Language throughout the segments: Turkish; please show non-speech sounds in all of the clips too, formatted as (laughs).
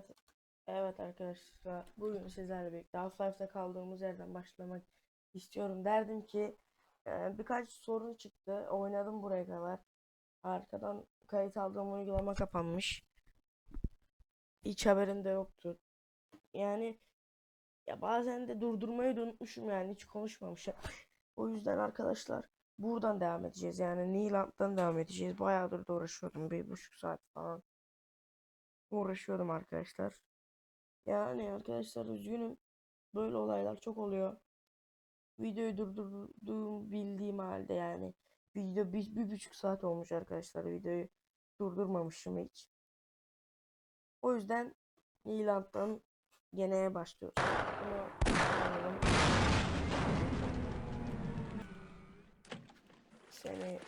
Evet. Evet arkadaşlar. Bugün sizlerle birlikte Half-Life'da kaldığımız yerden başlamak istiyorum. Derdim ki e, birkaç sorun çıktı. Oynadım buraya kadar. Arkadan kayıt aldığım uygulama kapanmış. Hiç haberim de yoktu. Yani ya bazen de durdurmayı unutmuşum yani hiç konuşmamışım. (laughs) O yüzden arkadaşlar buradan devam edeceğiz. Yani Niland'dan devam edeceğiz. Bayağıdır da uğraşıyordum. Bir buçuk saat falan uğraşıyordum arkadaşlar. Yani arkadaşlar üzgünüm. Böyle olaylar çok oluyor. Videoyu durdurduğum bildiğim halde yani. Video bir, bir buçuk saat olmuş arkadaşlar. Videoyu durdurmamışım hiç. O yüzden Niland'dan gene başlıyoruz. Bunu. Seni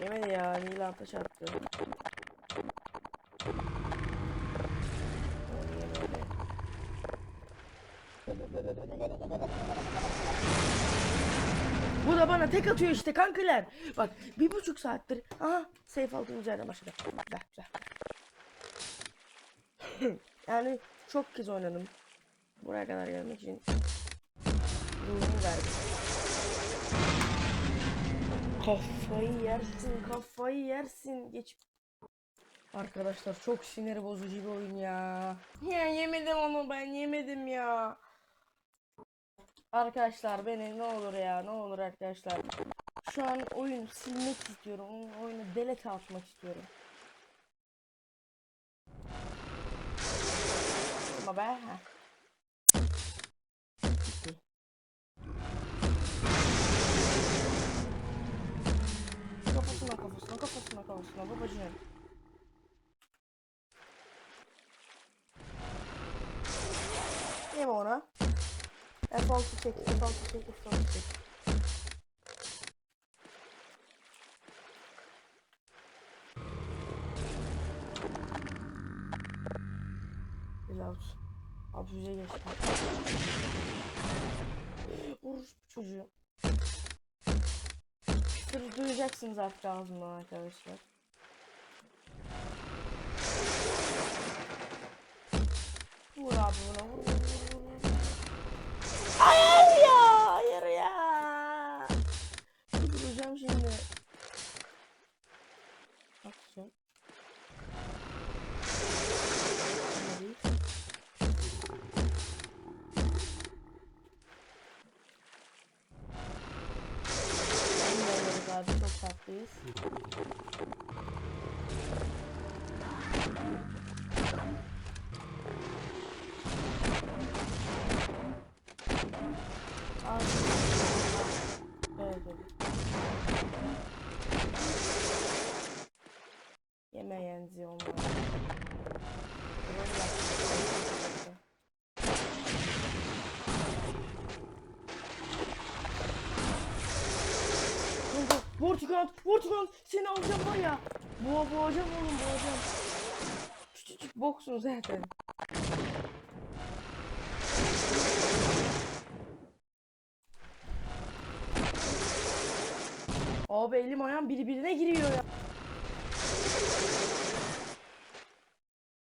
Yemedi ya Niland'a çarptı. Bu da bana tek atıyor işte kankiler. Bak bir buçuk saattir. Aha safe altın üzerine başladı. Güzel güzel. (laughs) yani çok kez oynadım. Buraya kadar gelmek için. Ruhumu verdim. Kafayı yersin, kafayı yersin. Geç. Arkadaşlar çok sinir bozucu bir oyun ya. Ya yemedim onu ben yemedim ya. Arkadaşlar beni ne olur ya ne olur arkadaşlar. Şu an oyun silmek istiyorum. Oyun- Oyunu delete atmak istiyorum. Ama be. Kafasına kafasına babacığım. Yeme ona. F6 çek, F6 çek, F6 çek. Güzel olsun. Abuze geçti. Vurur bu çocuğu. Küfür duyacaksınız artık ağzımdan arkadaşlar. Vur abi buna vur. Vortigant, Vortigant seni alacağım var ya. Boğa boğacağım oğlum boğacağım. Küçücük boksun zaten. Abi elim ayağım birbirine giriyor ya.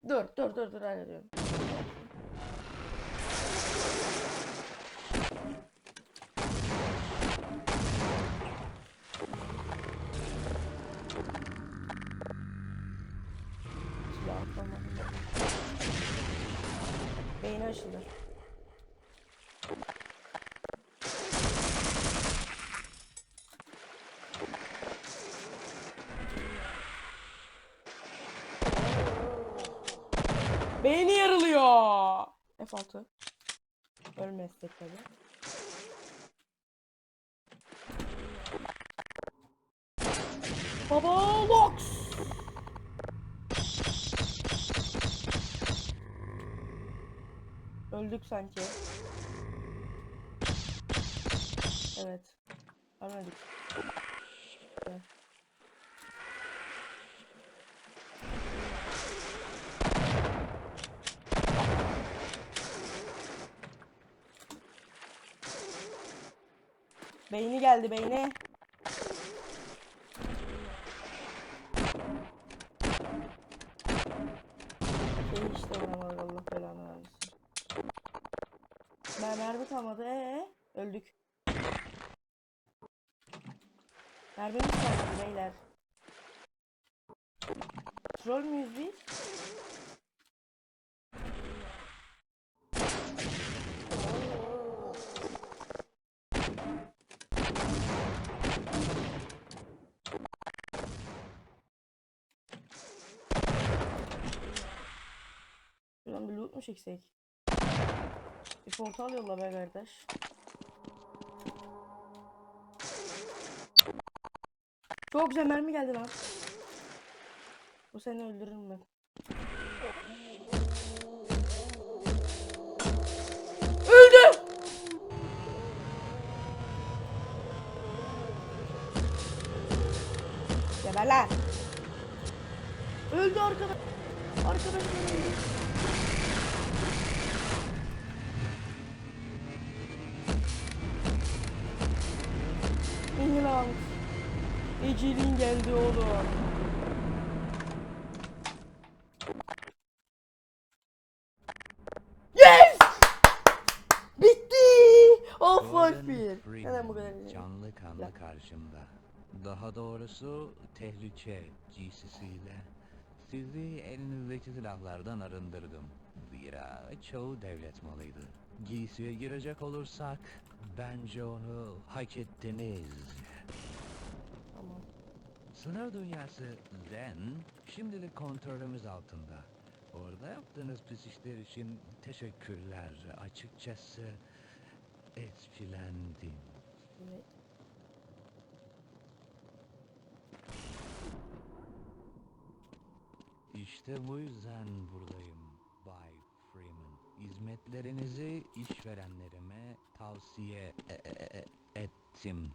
Dur dur dur dur hallediyorum. Beyni açılır. Beyni yarılıyor. F6. Ölmezsek tabi. Baba Öldük sanki. Evet. Ölmedik. Beyni geldi beyni. Şey işte vuramadım. Ben mermi kalmadı ee öldük. Mermimiz kalmadı beyler. Troll müyüz biz? Şuradan bir loot mu çeksek? Bir portal yolla be kardeş. Çok güzel mermi geldi lan. Bu seni öldürürüm ben. Öldü! Geber lan! Öldü arkadaş. Arkadaşlar öldü. Ecelin geldi oğlum. Yes! Bitti! Bir. Freeman, Neden bu kadar iyi? Canlı kanlı Ya. karşımda. Daha doğrusu tehlike giysisiyle. Sizi elinizdeki silahlardan arındırdım. Zira çoğu devlet malıydı. Giysiye girecek olursak bence onu hak ettiniz. Tamam. Sınır dünyası Zen şimdilik kontrolümüz altında. Orada yaptığınız pis işler için teşekkürler. Açıkçası etkilendim. Evet. İşte bu yüzden buradayım Bay Freeman. Hizmetlerinizi işverenlerime tavsiye e- e- e- ettim.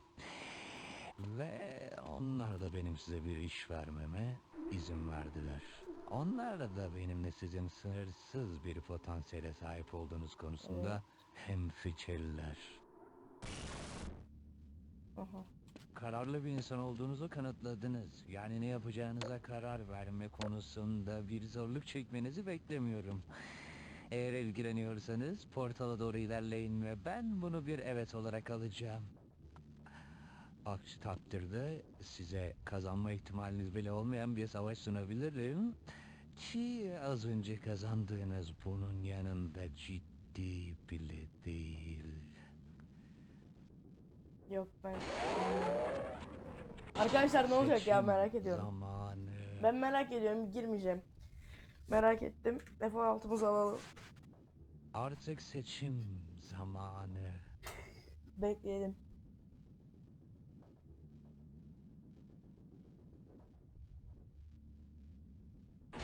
Ve onlar da benim size bir iş vermeme izin verdiler. Onlar da benimle sizin sınırsız bir potansiyele sahip olduğunuz konusunda hemfikirler. Aha. Kararlı bir insan olduğunuzu kanıtladınız. Yani ne yapacağınıza karar verme konusunda bir zorluk çekmenizi beklemiyorum. Eğer ilgileniyorsanız portala doğru ilerleyin ve ben bunu bir evet olarak alacağım. Aksi takdirde size kazanma ihtimaliniz bile olmayan bir savaş sunabilirim. Ki az önce kazandığınız bunun yanında ciddi bile değil. Yok ben. Arkadaşlar ne olacak ya Seçim merak ediyorum. Zamanı. Ben merak ediyorum girmeyeceğim. Merak ettim. F16'mızı alalım. Artık seçim zamanı. Bekleyelim.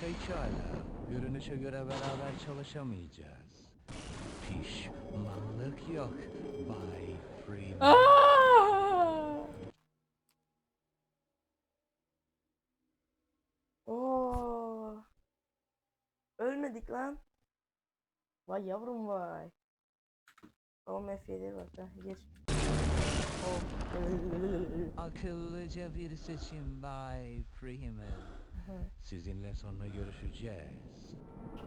Pekala. Görünüşe göre beraber çalışamayacağız. Pişmanlık yok. Bay Freeman. Aa! Oo. Ölmedik lan. Vay yavrum vay. Oğlum F7 bak ha gir. Oh. Akıllıca bir seçim Bay Freeman. Sizinle sonra görüşeceğiz.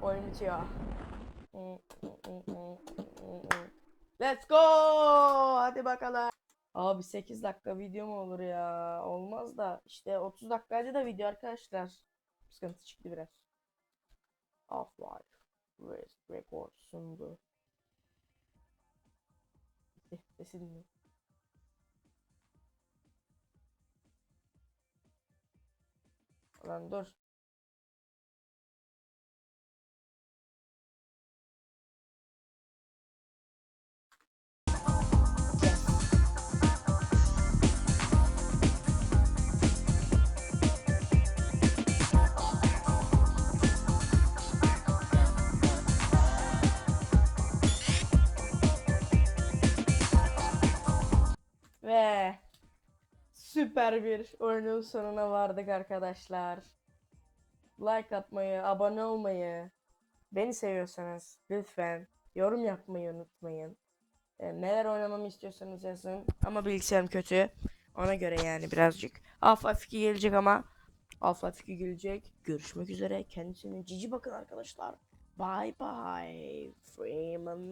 Oyun bitiyor. Let's go! Hadi bakalım. Abi 8 dakika video mu olur ya? Olmaz da işte 30 dakikacı da video arkadaşlar. Sıkıntı çıktı biraz. Half-Life Record sundu. Eh, Lan dur. Süper bir oyunun sonuna vardık arkadaşlar. Like atmayı, abone olmayı, beni seviyorsanız lütfen yorum yapmayı unutmayın. E, neler oynamamı istiyorsanız yazın. Ama bilgisayarım kötü. Ona göre yani birazcık. Half-Life 2 gelecek ama Half-Life 2 gelecek. Görüşmek üzere. Kendisine cici bakın arkadaşlar. Bye bye. Freeman.